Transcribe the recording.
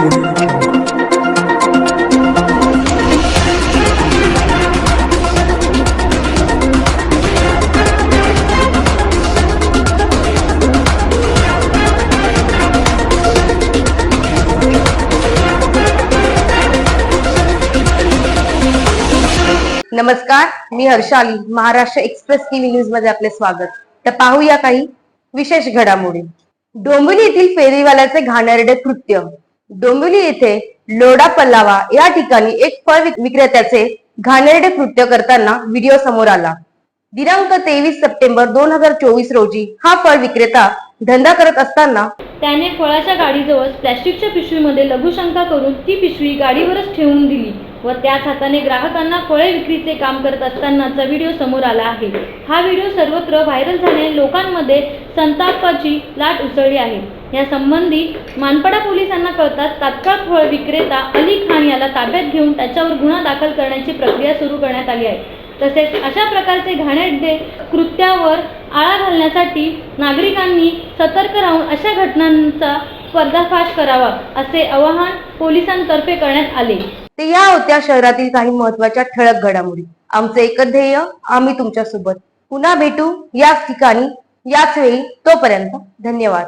नमस्कार मी Harshali Maharashtra Express TV न्यूजमध्ये आपले स्वागत. तर पाहूया काही विशेष घडामोडी. डोंबिवली येथील फेरीवाल्याचे घाणेरडे कृत्य. डोंबिवली येथे लोडा पल्लावा या ठिकाणी एक फळ विक्रेत्याचे घाणेरडे कृत्य करताना व्हिडिओ समोर आला. दिनांक तेवीस सप्टेंबर दोन हजार चोवीस रोजी हा फळ विक्रेता धंदा करत असताना त्याने फळाच्या गाडीजवळ प्लॅस्टिकच्या पिशवीमध्ये लघुशंका करून ती पिशवी गाडीवरच ठेवून दिली व त्याच हाताने ग्राहकांना फळे विक्रीचे काम करत असतानाचा व्हिडिओ समोर आला आहे. हा व्हिडिओ सर्वत्र व्हायरल झाल्याने लोकांमध्ये संतापाची लाट उसळली आहे. या संबंधी मानपडा पोलिसांना कळताच तात्काळ फळ विक्रेता अली खान याला ताब्यात घेऊन त्याच्यावर गुन्हा दाखल करण्याची प्रक्रिया सुरू करण्यात आली आहे. तसेच अशा प्रकारचे घाणेरडे कृत्यावर आळा घालण्यासाठी नागरिकांनी सतर्क राहून अशा घटनांचा पर्दाफाश करावा असे आवाहन पोलिसांतर्फे करण्यात आले. ते या होत्या शहरातील काही महत्त्वाच्या ठळक घडामोडी. आमचे एकच ध्येय आम्ही तुमच्यासोबत पुन्हा भेटू याच ठिकाणी याच वेळी तोपर्यंत धन्यवाद.